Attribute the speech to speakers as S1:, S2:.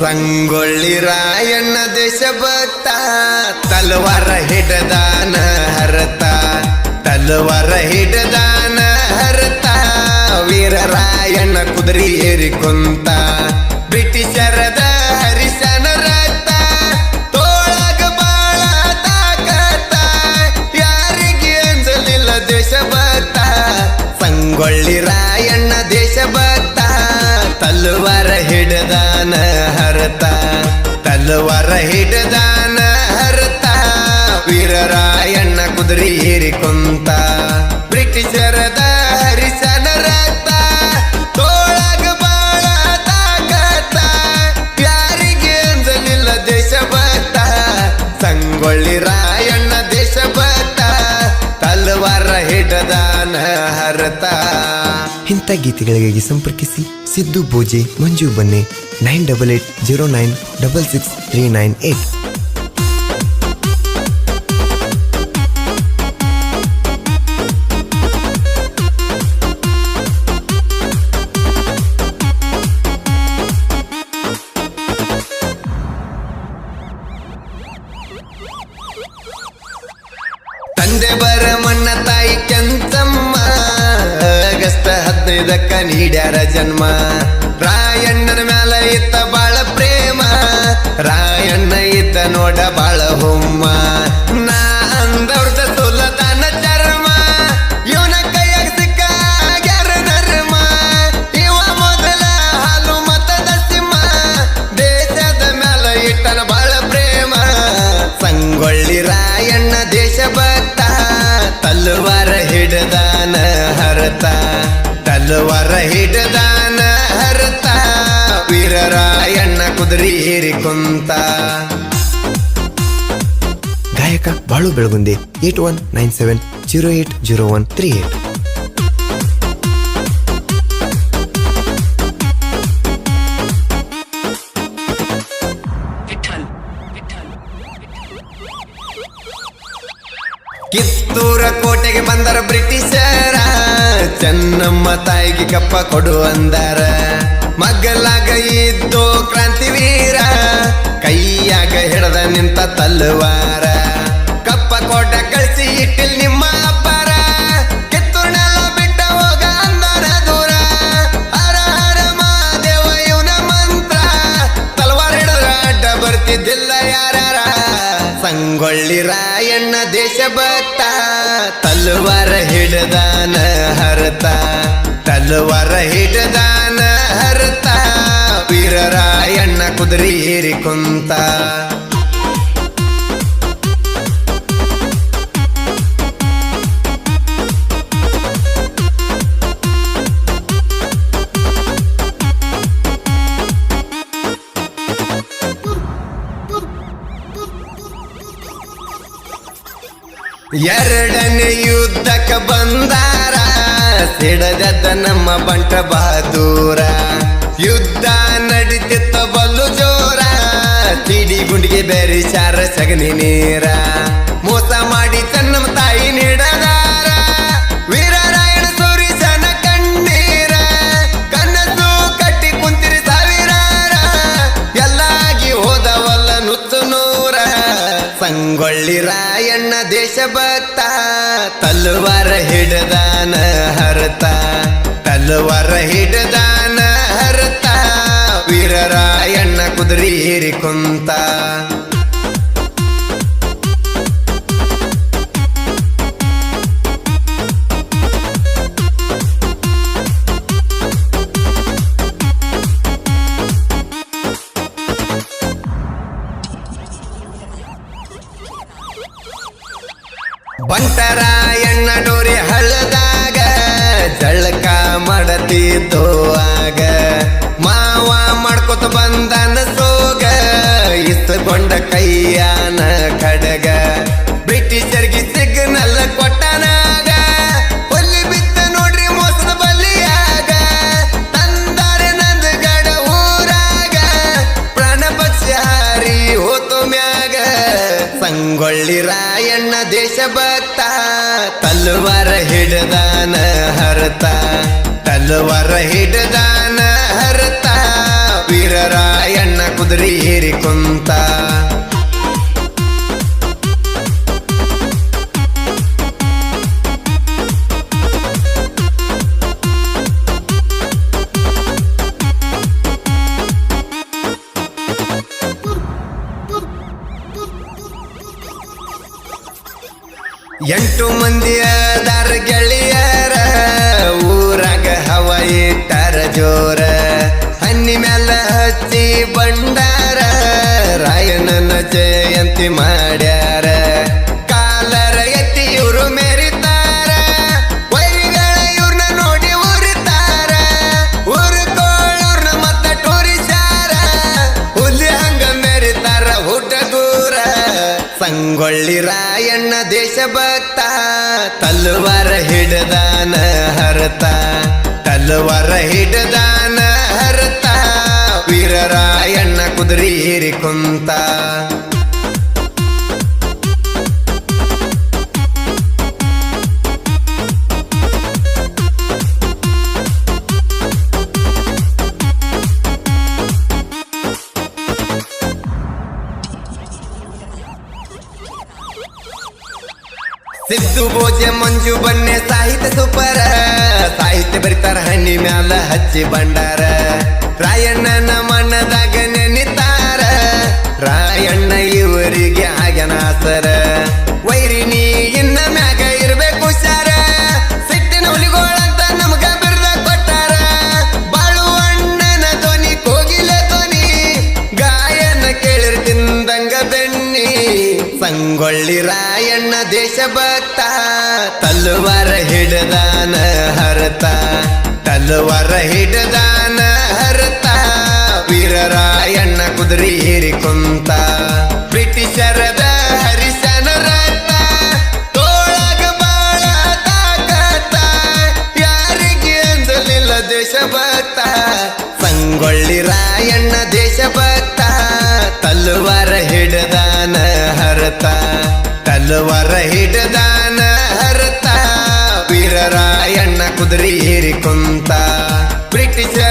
S1: ಸಂಗೊಳ್ಳಿ ರಾಯಣ್ಣ ದೇಶಭಕ್ತ ತಲವಾರ ಹಿಡದಾನ ಹರತ ತಲವಾರ ಹಿಡದಾನ ಹರತ ವೀರ ರಾಯಣ್ಣ ಕುದುರೆ ಏರಿ ಕುಂತ ತಲವಾರ ಹಿಡದಾನ ಹರತ ವೀರರಾಯಣ್ಣ ಕುದುರೆ ಏರಿ ಕುಂತ ಬ್ರಿಟಿಷರದ ಹರಿಸನ ರಕ್ತ ತೋಳಗ ಬಾಳ ತಾಕತ್ತ. ಯಾರಿಗೆ ಅಂಜಲಿಲ್ಲ ದೇಶಭಕ್ತ ಸಂಗೊಳ್ಳಿ ರಾಯಣ್ಣ ದೇಶಭಕ್ತ ತಲವಾರ ಹಿಡದಾನ ಹರತ ಇಂಥ ಗೀತೆಗಳಿಗಾಗಿ ಸಂಪರ್ಕಿಸಿ Siddu Bhoje Manju Banne nine double eight zero nine double six three nine eight. ಹದಿನೈದಕ್ಕ ನೀಡ್ಯಾರ ಜನ್ಮ. ರಾಯಣ್ಣನ ಮ್ಯಾಲ ಇತ್ತ ಬಾಳ ಪ್ರೇಮ. ರಾಯಣ್ಣ ಇದ್ದ ನೋಡ ಬಾಳ ಹುಮ್ಮ. ಕುದುರೆ ಏರಿ ಕುಂತ ಗಾಯಕ Balu Belagunde eight one nine seven zero eight zero one three eight ಕಿತ್ತೂರ ಕೋಟೆಗೆ ಬಂದರ ಬ್ರಿಟಿಷರ ಚೆನ್ನಮ್ಮ ತಾಯಿಗೆ ಕಪ್ಪ ಕೊಡು ಅಂದರ. ಮಗಲಾಗ ಇದ್ದು ತಲ್ಲವಾರ. ಕಪ್ಪ ಕೋಟ ಕಳಿಸಿ ಇಟ್ಟಿಲ್ ನಿಮ್ಮ ಅಪ್ಪರ ಕಿತ್ತೂರ್ನೆಲ್ಲ ಬಿಟ್ಟ ಹೋಗ ಅಂದರ ದೂರ. ಹರ ಹರ ಮಹಾದೇವ, ಇವನ ಮಂತ್ರ. ತಲವಾರ ಹಿಡಿದ್ರ ಅಡ್ಡ ಬರ್ತಿದ್ದಿಲ್ಲ ಯಾರ ಸಂಗೊಳ್ಳಿ ರಾಯಣ್ಣ ದೇಶಭಕ್ತ ತಲವಾರ ಹಿಡದಾನ ಹರತ. ತಲವಾರ ಹಿಡದಾನ ಹರತ. ವೀರರಾಯಣ್ಣ ಕುದುರೆ ಏರಿ ಕುಂತ. ಎರಡನೇ ಯುದ್ಧಕ್ಕೆ ಬಂದಾರ. ಸಿಡದದ ನಮ್ಮ ಬಂಟ ಬಹದೂರ ಯುದ್ಧ ನಡೀತಿತ್ತ ಬಲ್ಲು ಜೋರ. ತಿಡಿ ಗುಂಡಿಗೆ ಬೆರಿಸಾರ ಸಗಣಿ ನೀರ. ಮೋಸ ಮಾಡಿ ತನ್ನ ತಾಯಿ ನೀಡದಾರ. ವೀರರಾಯಣ ಸೂರಿಸನ ಕಣ್ಣೀರ. ಕನಸು ಕಟ್ಟಿ ಕುಂತಿರಿ ಸಾವಿರಾರ. ಎಲ್ಲಾಗಿ ಹೋದವಲ್ಲ ನುಚ್ಚು ನೂರ. ಸಂಗೊಳ್ಳಿ ದೇಶಭಕ್ತ ತಲವಾರ ಹಿಡದಾನ ಹರತ ತಲವಾರ ಹಿಡದಾನ ಹರತ ವೀರರಾಯಣ್ಣ ಕುದುರೆ ಕುಂತ. ಬಂಟರಾಯಣ್ಣ ಡೋರಿ ಹಳ್ಳದಾಗ ಜಳಕ ಮಾಡತಿದ್ದೋ ಆಗ. ಮಾವ ಮಾಡ್ಕೊತ ಬಂದನ ಸೋಗ, ಇಸ್ಕೊಂಡ ಕೈಯಾನ ಖಡಗ ಬ್ರಿಟಿಷರ್ಗೆ ಸಿಗ್ನಲ್ ಕೊಟ್ಟನಾಗ, ಒಲ್ಲಿ ಬಿತ್ತ ನೋಡ್ರಿ ಮೋಸದ ಬಲಿಯಾಗ. ತಂದಾರೆ ನಂದಗಡ ಊರಾಗ, ಪ್ರಾಣ ಪಕ್ಷಿ ಮ್ಯಾಗ. ಸಂಗೊಳ್ಳಿ ರಾಯಣ್ಣ ದೇಶಭಕ್ತ ತಲ್ವಾರ ಹಿಡದಾನ ಹರತ ತಲವಾರ ಹಿಡದಾನ ಎಂಟು ಮಂದಿಯ ದಾರ ಗೆಳೆಯರ, ಊರಾಗ ಹವ ತರ ಜೋರ. ಹನ್ನಿ ಮ್ಯಾಲ ಹಚ್ಚಿ ಬಂಡಾರ, ರಾಯಣ್ಣನ ಜಯಂತಿ ಮಾಡ್ಯಾರ. ಕಾಲರ ಎತ್ತಿ ಇವರು ಮೇರಿತಾರ, ವೈರಿಗಳ ಇವ್ರನ್ನ ನೋಡಿ ಉರಿತಾರ. ಊರ್ಕೊಳ್ಳೋರ್ನ ಮತ್ತ ಟೂರಿಸ್ಯಾರ ಹುಲಿ ಹಂಗ ಮೇರಿತಾರ ಹುಟ್ಟಗೂರ ಸಂಗೊಳ್ಳಿ ರಾಯಣ್ಣ ದೇಶಭಕ್ತ ತಲ್ವಾರ ಹಿಡದಾನ ಹರತ ತಲ್ವಾರ ಹಿಡದಾನ ಹರತ. ವೀರರಾಯಣ್ಣ ಕುದುರೆ ಕುಂತ ಸಿದ್ದು ಬೋಜೆ ಮಂಜು ಬನ್ನೆ ಸಾಹಿತ್ಯ ಸೂಪರ. ಸಾಹಿತ್ಯ ಬರಿತಾರ ಹಣ್ಣಿ ಮ್ಯಾಲ ಹಚ್ಚಿ ಬಂಡಾರ ರಾಯಣ್ಣನ ಮಣ್ಣದಾಗ ನೆನಿತಾರ. ರಾಯಣ್ಣ ಇವರಿಗೆ ಆಗ್ಯನಾಸರ ವೈರಿನಿ ಇನ್ನ ಮ್ಯಾಗ ಇರ್ಬೇಕು ಹುಷಾರ. ಸಿಟ್ಟಿನ ಹುಲಿಗೋಳಂತ ನಮ್ಗ ಬಿರ್ದ ಕೊಟ್ಟಾರ. ಬಾಳು ಅಣ್ಣನ ಧ್ವನಿ, ಕೋಗಿಲ ಧ್ವನಿ. ಗಾಯನ ಕೇಳಿರ್ ತಿಂದಂಗ ಬೆಣ್ಣಿ. ಸಂಗೊಳ್ಳಿ ದೇಶಭಕ್ತ ತಲ್ವಾರ ಹಿಡದಾನ ಹರತ, ತಲ್ವಾರ ಹಿಡದಾನ ಹರತ, ವೀರರಾಯಣ್ಣ ಕುದುರೆ ಏರಿ ಕುಂತ, ಬ್ರಿಟಿಷರದ ಹರಿಸನ ರಕ್ತ ತೋಳಗ ಬಾಳ ತಾಕತ್ತ ಯಾರಿಗೆ ಅಂಜಲಿಲ್ಲ ದೇಶಭಕ್ತ ಸಂಗೊಳ್ಳಿ ರಾಯಣ್ಣ ದೇಶಭಕ್ತ ತಲ್ವಾರ ಹಿಡದಾನ ಹರತ. ತಲ್ವಾರ ಹಿಡದಾನ ಹರತ ವೀರರಾಯಣ್ಣ ಕುದುರೆ ಏರಿ ಕುಂತ. ಬ್ರಿಟಿಷರ